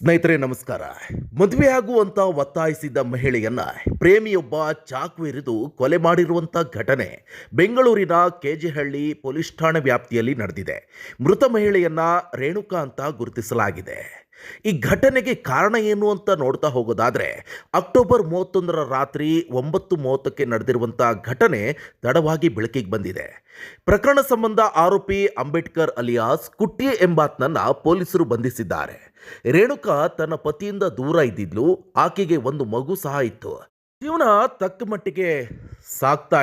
ಸ್ನೇಹಿತರೆ, ನಮಸ್ಕಾರ. ಮದುವೆಯಾಗುವಂತ ಒತ್ತಾಯಿಸಿದ್ದ ಮಹಿಳೆಯನ್ನ ಪ್ರೇಮಿಯೊಬ್ಬ ಚಾಕು ಇರಿದು ಕೊಲೆ ಮಾಡಿರುವಂತ ಘಟನೆ ಬೆಂಗಳೂರಿನ ಕೆಜೆಹಳ್ಳಿ ಪೊಲೀಸ್ ಠಾಣೆ ವ್ಯಾಪ್ತಿಯಲ್ಲಿ ನಡೆದಿದೆ. ಮೃತ ಮಹಿಳೆಯನ್ನ ರೇಣುಕಾ ಅಂತ ಗುರುತಿಸಲಾಗಿದೆ. ಈ ಘಟನೆಗೆ ಕಾರಣ ಏನು ಅಂತ ನೋಡ್ತಾ ಹೋಗೋದಾದರೆ, ಅಕ್ಟೋಬರ್ ಮೂವತ್ತೊಂದರ ರಾತ್ರಿ ಒಂಬತ್ತು ಮೂವತ್ತಕ್ಕೆ ನಡೆದಿರುವಂಥ ಘಟನೆ ತಡವಾಗಿ ಬೆಳಕಿಗೆ ಬಂದಿದೆ. ಪ್ರಕರಣ ಸಂಬಂಧ ಆರೋಪಿ ಅಂಬೇಡ್ಕರ್ ಅಲಿಯಾಸ್ ಕುಟ್ಟಿ ಎಂಬಾತ್ನನ್ನ ಪೊಲೀಸರು ಬಂಧಿಸಿದ್ದಾರೆ. ರೇಣುಕಾ ತನ್ನ ಪತಿಯಿಂದ ದೂರ ಇದ್ದಿದ್ಲು, ಆಕೆಗೆ ಒಂದು ಮಗು ಸಹ ಇತ್ತು. ಜೀವನ ತಕ್ಕ ಮಟ್ಟಿಗೆ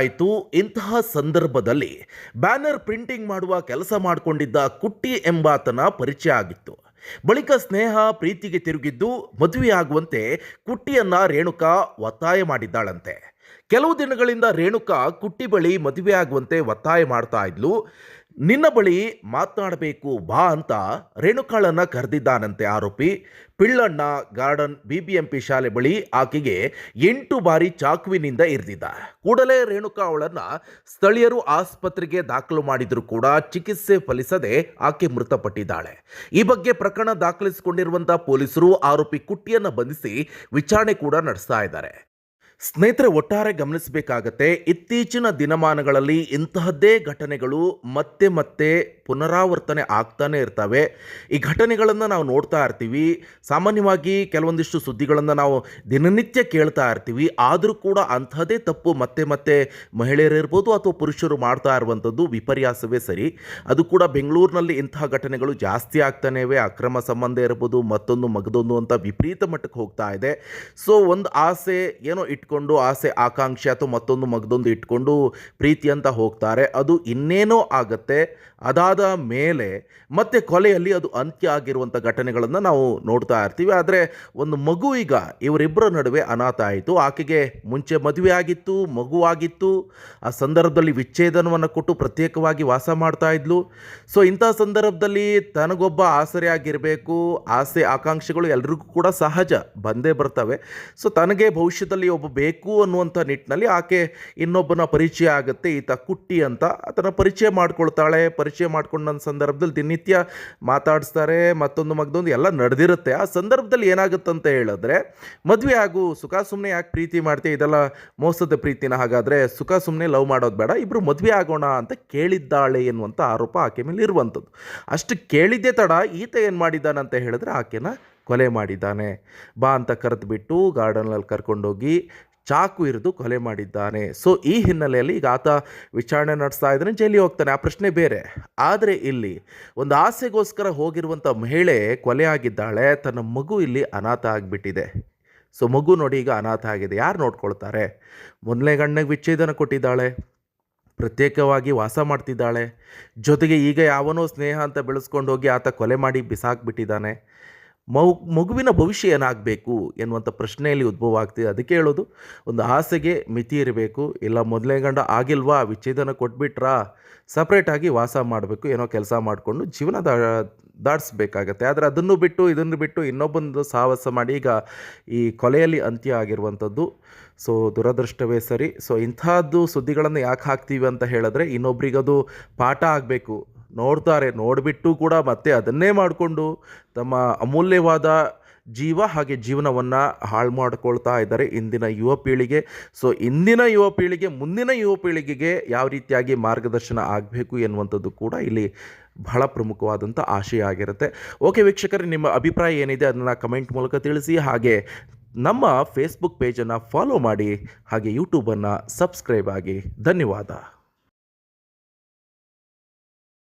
ಇತ್ತು. ಇಂತಹ ಸಂದರ್ಭದಲ್ಲಿ ಬ್ಯಾನರ್ ಪ್ರಿಂಟಿಂಗ್ ಮಾಡುವ ಕೆಲಸ ಮಾಡಿಕೊಂಡಿದ್ದ ಕುಟ್ಟಿ ಎಂಬಾತನ ಪರಿಚಯ ಆಗಿತ್ತು. ಬಳಿಕ ಸ್ನೇಹ ಪ್ರೀತಿಗೆ ತಿರುಗಿದ್ದು ಮದುವೆಯಾಗುವಂತೆ ಕುಟ್ಟಿಯನ್ನು ರೇಣುಕಾ ಒತ್ತಾಯ ಮಾಡಿದ್ದಾಳಂತೆ. ಕೆಲವು ದಿನಗಳಿಂದ ರೇಣುಕಾ ಕುಟ್ಟಿ ಬಳಿ ಮದುವೆಯಾಗುವಂತೆ ಒತ್ತಾಯ ಮಾಡ್ತಾ ಇದ್ಲು. ನಿನ್ನ ಬಳಿ ಮಾತನಾಡಬೇಕು ಬಾ ಅಂತ ರೇಣುಕಾಳನ್ನು ಕರೆದಿದ್ದಾನಂತೆ ಆರೋಪಿ. ಪಿಳ್ಳಣ್ಣ ಗಾರ್ಡನ್ ಬಿಬಿಎಂಪಿ ಶಾಲೆ ಬಳಿ ಆಕೆಗೆ ಎಂಟು ಬಾರಿ ಚಾಕುವಿನಿಂದ ಇರಿದಿದ್ದ. ಕೂಡಲೇ ರೇಣುಕಾ ಅವಳನ್ನು ಸ್ಥಳೀಯರು ಆಸ್ಪತ್ರೆಗೆ ದಾಖಲು ಮಾಡಿದರೂ ಕೂಡ ಚಿಕಿತ್ಸೆ ಫಲಿಸದೆ ಆಕೆ ಮೃತಪಟ್ಟಿದ್ದಾಳೆ. ಈ ಬಗ್ಗೆ ಪ್ರಕರಣ ದಾಖಲಿಸಿಕೊಂಡಿರುವಂತಹ ಪೊಲೀಸರು ಆರೋಪಿ ಕುಟ್ಟಿಯನ್ನು ಬಂಧಿಸಿ ವಿಚಾರಣೆ ಕೂಡ ನಡೆಸ್ತಾ ಇದ್ದಾರೆ. ಸ್ನೇಹಿತರೆ ಒಟ್ಟಾರೆ ಗಮನಿಸಬೇಕಾಗತ್ತೆ ಇತ್ತೀಚಿನ ದಿನಮಾನಗಳಲ್ಲಿ ಇಂತಹದ್ದೇ ಘಟನೆಗಳು ಮತ್ತೆ ಮತ್ತೆ ಪುನರಾವರ್ತನೆ ಆಗ್ತಾನೆ ಇರ್ತವೆ. ಈ ಘಟನೆಗಳನ್ನು ನಾವು ನೋಡ್ತಾ ಇರ್ತೀವಿ. ಸಾಮಾನ್ಯವಾಗಿ ಕೆಲವೊಂದಿಷ್ಟು ಸುದ್ದಿಗಳನ್ನು ನಾವು ದಿನನಿತ್ಯ ಕೇಳ್ತಾ ಇರ್ತೀವಿ. ಆದರೂ ಕೂಡ ಅಂಥದ್ದೇ ತಪ್ಪು ಮತ್ತೆ ಮತ್ತೆ ಮಹಿಳೆಯರಿರ್ಬೋದು ಅಥವಾ ಪುರುಷರು ಮಾಡ್ತಾ ಇರುವಂಥದ್ದು ವಿಪರ್ಯಾಸವೇ ಸರಿ. ಅದು ಕೂಡ ಬೆಂಗಳೂರಿನಲ್ಲಿ ಇಂತಹ ಘಟನೆಗಳು ಜಾಸ್ತಿ ಆಗ್ತಾನೆ ಇವೆ. ಅಕ್ರಮ ಸಂಬಂಧ ಇರ್ಬೋದು, ಮತ್ತೊಂದು ಮಗದೊಂದು ಅಂತ ವಿಪರೀತ ಮಟ್ಟಕ್ಕೆ ಹೋಗ್ತಾ ಇದೆ. ಸೊ, ಒಂದು ಆಸೆ ಏನೋ ಇಟ್ಕೊಂಡು, ಆಸೆ ಆಕಾಂಕ್ಷೆ ಅಥವಾ ಮತ್ತೊಂದು ಮಗದೊಂದು ಇಟ್ಕೊಂಡು ಪ್ರೀತಿ ಅಂತ ಹೋಗ್ತಾರೆ. ಅದು ಇನ್ನೇನೋ ಆಗುತ್ತೆ. ಅದಾದ ಮೇಲೆ ಮತ್ತೆ ಕೊಲೆಯಲ್ಲಿ ಅದು ಅಂತ್ಯ ಆಗಿರುವಂಥ ಘಟನೆಗಳನ್ನು ನಾವು ನೋಡ್ತಾ ಇರ್ತೀವಿ. ಆದರೆ ಒಂದು ಮಗು ಈಗ ಇವರಿಬ್ಬರ ನಡುವೆ ಅನಾಥ ಆಯಿತು. ಆಕೆಗೆ ಮುಂಚೆ ಮದುವೆ ಆಗಿತ್ತು ಮಗುವಾಗಿತ್ತು ಆ ಸಂದರ್ಭದಲ್ಲಿ ವಿಚ್ಛೇದನವನ್ನು ಕೊಟ್ಟು ಪ್ರತ್ಯೇಕವಾಗಿ ವಾಸ ಮಾಡ್ತಾ ಇದ್ಲು. ಸೊ ಇಂಥ ಸಂದರ್ಭದಲ್ಲಿ ತನಗೊಬ್ಬ ಆಗಿರಬೇಕು ಆಸೆ ಆಕಾಂಕ್ಷೆಗಳು ಎಲ್ರಿಗೂ ಕೂಡ ಸಹಜ, ಬಂದೇ ಬರ್ತವೆ. ಸೊ ತನಗೆ ಭವಿಷ್ಯದಲ್ಲಿ ಒಬ್ಬ ಬೇಕು ಅನ್ನುವಂಥ ನಿಟ್ಟಿನಲ್ಲಿ ಆಕೆ ಇನ್ನೊಬ್ಬನ ಪರಿಚಯ ಆಗುತ್ತೆ. ಈತ ಕುಟ್ಟಿ ಅಂತ ಆತನ ಪರಿಚಯ ಮಾಡ್ಕೊಳ್ತಾಳೆ. ಪರಿಚಯ ಮಾಡ್ಕೊಂಡ ಸಂದರ್ಭದಲ್ಲಿ ದಿನನಿತ್ಯ ಮಾತಾಡಿಸ್ತಾರೆ, ಮತ್ತೊಂದು ಮಗದೊಂದು ಎಲ್ಲ ನಡೆದಿರುತ್ತೆ. ಆ ಸಂದರ್ಭದಲ್ಲಿ ಏನಾಗುತ್ತೆ ಅಂತ ಹೇಳಿದ್ರೆ, ಮದುವೆ ಆಗು, ಸುಖ ಸುಮ್ಮನೆ ಯಾಕೆ ಪ್ರೀತಿ ಮಾಡ್ತೀಯ? ಇದೆಲ್ಲ ಮೋಸದ ಪ್ರೀತಿನ ಹಾಗಾದರೆ ಸುಖ ಸುಮ್ಮನೆ ಲವ್ ಮಾಡೋದು ಬೇಡ ಇಬ್ಬರು ಮದುವೆ ಆಗೋಣ ಅಂತ ಕೇಳಿದ್ದಾಳೆ ಎನ್ನುವಂಥ ಆರೋಪ ಆಕೆ ಮೇಲೆ ಇರುವಂಥದ್ದು. ಅಷ್ಟು ಕೇಳಿದ್ದೇ ತಡ, ಈತ ಏನು ಮಾಡಿದ್ದಾನಂತ ಹೇಳಿದ್ರೆ ಆಕೆನ ಕೊಲೆ ಮಾಡಿದ್ದಾನೆ. ಬಾ ಅಂತ ಕರೆದುಬಿಟ್ಟು ಗಾರ್ಡನಲ್ಲಿ ಕರ್ಕೊಂಡೋಗಿ ಚಾಕು ಇರಿದು ಕೊಲೆ ಮಾಡಿದ್ದಾನೆ. ಸೊ, ಈ ಹಿನ್ನೆಲೆಯಲ್ಲಿ ಈಗ ಆತ ವಿಚಾರಣೆ ನಡೆಸ್ತಾ ಇದ್ದಾನೆ, ಜೈಲಿಗೆ ಹೋಗ್ತಾನೆ. ಆ ಪ್ರಶ್ನೆ ಬೇರೆ. ಆದರೆ ಇಲ್ಲಿ ಒಂದು ಆಸೆಗೋಸ್ಕರ ಹೋಗಿರುವಂಥ ಮಹಿಳೆ ಕೊಲೆ ಆಗಿದ್ದಾಳೆ ತನ್ನ ಮಗು ಇಲ್ಲಿ ಅನಾಥ ಆಗಿಬಿಟ್ಟಿದೆ. ಸೊ, ಮಗು ನೋಡಿ ಈಗ ಅನಾಥ ಆಗಿದೆ. ಯಾರು ನೋಡ್ಕೊಳ್ತಾರೆ? ಮೊದಲನೇ ಗಂಡನಿಗೆ ವಿಚ್ಛೇದನ ಕೊಟ್ಟಿದ್ದಾಳೆ, ಪ್ರತ್ಯೇಕವಾಗಿ ವಾಸ ಮಾಡ್ತಿದ್ದಾಳೆ. ಜೊತೆಗೆ ಈಗ ಯಾವನೋ ಸ್ನೇಹ ಅಂತ ಬೆಳೆಸ್ಕೊಂಡು ಹೋಗಿ ಆತ ಕೊಲೆ ಮಾಡಿ ಬಿಸಾಕ್ಬಿಟ್ಟಿದ್ದಾನೆ. ಮಗು ಮಗುವಿನ ಭವಿಷ್ಯ ಏನಾಗಬೇಕು ಎನ್ನುವಂಥ ಪ್ರಶ್ನೆಯಲ್ಲಿ ಉದ್ಭವ ಆಗ್ತಿದೆ. ಅದಕ್ಕೆ ಹೇಳೋದು, ಒಂದು ಆಸೆಗೆ ಮಿತಿ ಇರಬೇಕು, ಇಲ್ಲ ಮೊದಲನೇ ಗಂಡ ಆಗಿಲ್ವಾ, ವಿಚ್ಛೇದನ ಕೊಟ್ಬಿಟ್ರಾ ಸಪ್ರೇಟಾಗಿ ವಾಸ ಮಾಡಬೇಕು, ಏನೋ ಕೆಲಸ ಮಾಡಿಕೊಂಡು ಜೀವನ ದಾಟಿಸ್ಬೇಕಾಗತ್ತೆ. ಆದರೆ ಅದನ್ನು ಬಿಟ್ಟು, ಇದನ್ನು ಬಿಟ್ಟು ಇನ್ನೊಬ್ಬಂದು ಸಾಹಸ ಮಾಡಿ, ಈಗ ಈ ಕೊಲೆಯಲ್ಲಿ ಅಂತ್ಯ ಆಗಿರುವಂಥದ್ದು. ಸೊ, ದುರದೃಷ್ಟವೇ ಸರಿ. ಸೊ, ಇಂಥದ್ದು ಸುದ್ದಿಗಳನ್ನು ಯಾಕೆ ಹಾಕ್ತೀವಿ ಅಂತ ಹೇಳಿದ್ರೆ, ಇನ್ನೊಬ್ರಿಗದು ಪಾಠ ಆಗಬೇಕು. ನೋಡ್ತಾರೆ, ನೋಡಿಬಿಟ್ಟು ಕೂಡ ಮತ್ತೆ ಅದನ್ನೇ ಮಾಡಿಕೊಂಡು ತಮ್ಮ ಅಮೂಲ್ಯವಾದ ಜೀವ ಹಾಗೆ ಜೀವನವನ್ನು ಹಾಳು ಮಾಡ್ಕೊಳ್ತಾ ಇದ್ದಾರೆ ಇಂದಿನ ಯುವ ಪೀಳಿಗೆ. ಸೊ ಇಂದಿನ ಯುವ ಪೀಳಿಗೆ, ಮುಂದಿನ ಯುವ ಪೀಳಿಗೆಗೆ ಯಾವ ರೀತಿಯಾಗಿ ಮಾರ್ಗದರ್ಶನ ಆಗಬೇಕು ಎನ್ನುವಂಥದ್ದು ಕೂಡ ಇಲ್ಲಿ ಬಹಳ ಪ್ರಮುಖವಾದಂಥ ಆಶಯ ಆಗಿರುತ್ತೆ. ಓಕೆ ವೀಕ್ಷಕರೇ, ನಿಮ್ಮ ಅಭಿಪ್ರಾಯ ಏನಿದೆ ಅದನ್ನು ಕಮೆಂಟ್ ಮೂಲಕ ತಿಳಿಸಿ. ಹಾಗೆ ನಮ್ಮ ಫೇಸ್ಬುಕ್ ಪೇಜನ್ನು ಫಾಲೋ ಮಾಡಿ, ಹಾಗೆ ಯೂಟ್ಯೂಬನ್ನು ಸಬ್ಸ್ಕ್ರೈಬ್ ಆಗಿ. ಧನ್ಯವಾದ.